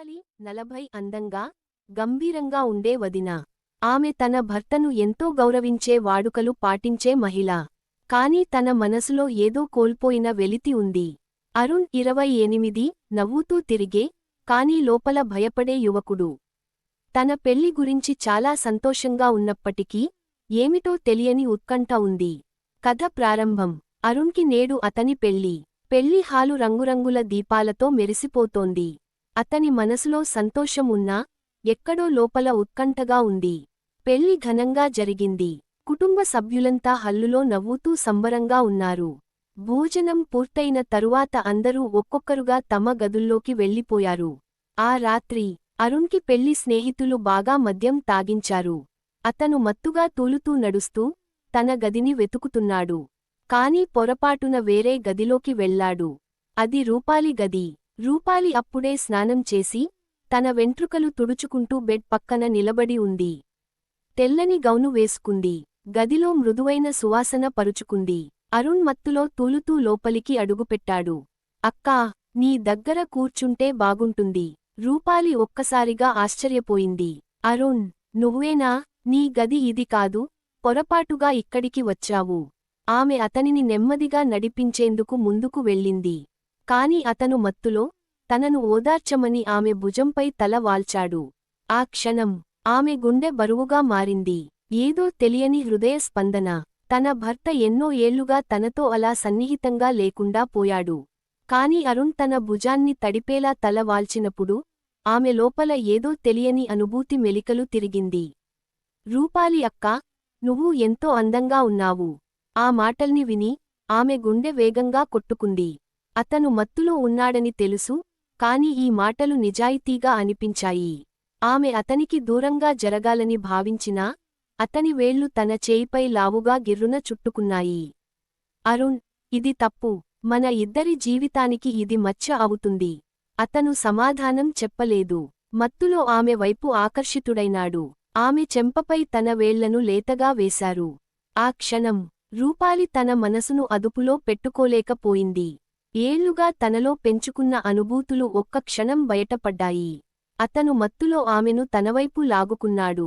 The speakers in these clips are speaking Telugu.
రూపాలి నలభై అందంగా గంభీరంగా ఉండే వదిన. ఆమె తన భర్తను ఎంతో గౌరవించే వాడుకలు పాటించే మహిళ. కాని తన మనసులో ఏదో కోల్పోయిన వెలితి ఉంది. అరుణ్ ఇరవై ఎనిమిది నవ్వుతూ తిరిగే కాని లోపల భయపడే యువకుడు. తన పెళ్ళి గురించి చాలా సంతోషంగా ఉన్నప్పటికీ ఏమిటో తెలియని ఉత్కంఠ ఉంది. కథ ప్రారంభం. అరుణ్కి నేడు అతని పెళ్ళి. పెళ్ళి హాలు రంగురంగుల దీపాలతో మెరిసిపోతోంది. అతని మనసులో సంతోషం ఉన్నా ఎక్కడో లోపల ఉత్కంఠగా ఉంది. పెళ్ళి ఘనంగా జరిగింది. కుటుంబ సభ్యులంతా హల్లులో నవ్వుతూ సంబరంగా ఉన్నారు. భోజనం పూర్తయిన తరువాత అందరూ ఒక్కొక్కరుగా తమ గదుల్లోకి వెళ్ళిపోయారు. ఆ రాత్రి అరుణ్కి పెళ్ళి స్నేహితులు బాగా మద్యం తాగించారు. అతను మత్తుగా తూలుతూ నడుస్తూ తన గదిని వెతుకుతున్నాడు. కాని పొరపాటున వేరే గదిలోకి వెళ్ళాడు అది రూపాలి గది. రూపాలి అప్పుడే స్నానం చేసి తన వెంట్రుకలు తుడుచుకుంటూ బెడ్ పక్కన నిలబడి ఉంది. తెల్లని గౌను వేసుకుంది. గదిలో మృదువైన సువాసన పరుచుకుంది. అరుణ్ మత్తులో తూలుతూ లోపలికి అడుగుపెట్టాడు. అక్కా నీ దగ్గర కూర్చుంటే బాగుంటుంది. రూపాలి ఒక్కసారిగా ఆశ్చర్యపోయింది. అరుణ్ నువ్వేనా? నీ గది ఇది కాదు. పొరపాటుగా ఇక్కడికి వచ్చావు. ఆమె అతనిని నెమ్మదిగా నడిపించేందుకు ముందుకు వెళ్ళింది. కాని అతను మత్తులో తనను ఓదార్చమని ఆమె భుజంపై తల వాల్చాడు. ఆ క్షణం ఆమె గుండె బరువుగా మారింది. ఏదో తెలియని హృదయ స్పందన. తన భర్త ఎన్నో ఏళ్ళుగా తనతో అలా సన్నిహితంగా లేకుండా పోయాడు. కాని అరుణ్ తన భుజాన్ని తడిపేలా తల వాల్చినప్పుడు ఆమె లోపల ఏదో తెలియని అనుభూతి మెలికలు తిరిగింది. రూపాలి అక్కా నువ్వు ఎంతో అందంగా ఉన్నావు. ఆ మాటల్ని విని ఆమె గుండె వేగంగా కొట్టుకుంది. అతను మత్తులో ఉన్నాడని తెలుసు కాని ఈ మాటలు నిజాయితీగా అనిపించాయి. ఆమె అతనికి దూరంగా జరగాలని భావించినా అతని వేళ్ళు తన చేయిపై లావుగా గిర్రున చుట్టుకున్నాయి. అరుణ్ ఇది తప్పు. మన ఇద్దరి జీవితానికి ఇది మచ్చ అవుతుంది. అతను సమాధానం చెప్పలేదు. మత్తులో ఆమె వైపు ఆకర్షితుడైనాడు. ఆమె చెంపపై తన వేళ్ళను లేతగా వేశారు. ఆ క్షణం రూపాలి తన మనసును అదుపులో పెట్టుకోలేకపోయింది. ఏళ్ళుగా తనలో పెంచుకున్న అనుభూతులు ఒక్క క్షణం బయటపడ్డాయి. అతను మత్తులో ఆమెను తనవైపు లాగుకున్నాడు.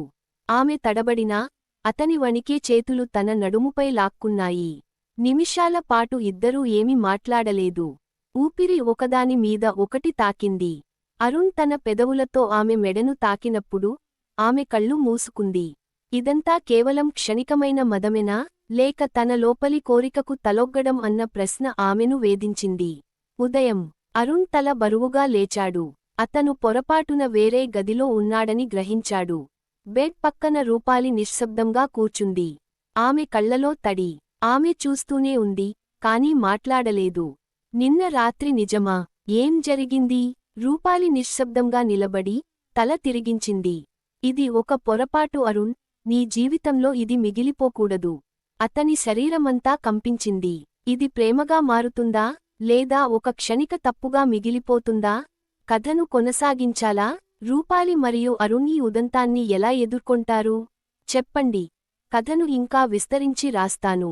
ఆమె తడబడినా అతని వణికే చేతులు తన నడుముపై లాక్కున్నాయి. నిమిషాల పాటు ఇద్దరూ ఏమి మాట్లాడలేదు. ఊపిరి ఒకదాని మీద ఒకటి తాకింది. అరుణ్ తన పెదవులతో ఆమె మెడను తాకినప్పుడు ఆమె కళ్ళు మూసుకుంది. ఇదంతా కేవలం క్షణికమైన మదమెనా? లేక తన లోపలి కోరికకు తలొగ్గడం అన్న ప్రశ్న ఆమెను వేధించింది. ఉదయం అరుణ్ తల బరువుగా లేచాడు. అతను పొరపాటున వేరే గదిలో ఉన్నాడని గ్రహించాడు. బెడ్ పక్కన రూపాలి నిశ్శబ్దంగా కూర్చుంది. ఆమె కళ్ళలో తడి. ఆమె చూస్తూనే ఉంది కాని మాట్లాడలేదు. నిన్న రాత్రి నిజమా? ఏం జరిగింది? రూపాలి నిశ్శబ్దంగా నిలబడి తల తిరిగించింది. ఇది ఒక పొరపాటు అరుణ్ నీ జీవితంలో ఇది మిగిలిపోకూడదు. అతని శరీరమంతా కంపించింది. ఇది ప్రేమగా మారుతుందా? లేదా ఒక క్షణిక తప్పుగా మిగిలిపోతుందా? కథను కొనసాగించాలా? రూపాలి మరియు అరుణ్ ఈ ఉదంతాన్ని ఎలా ఎదుర్కొంటారు? చెప్పండి. కథను ఇంకా విస్తరించి రాస్తాను.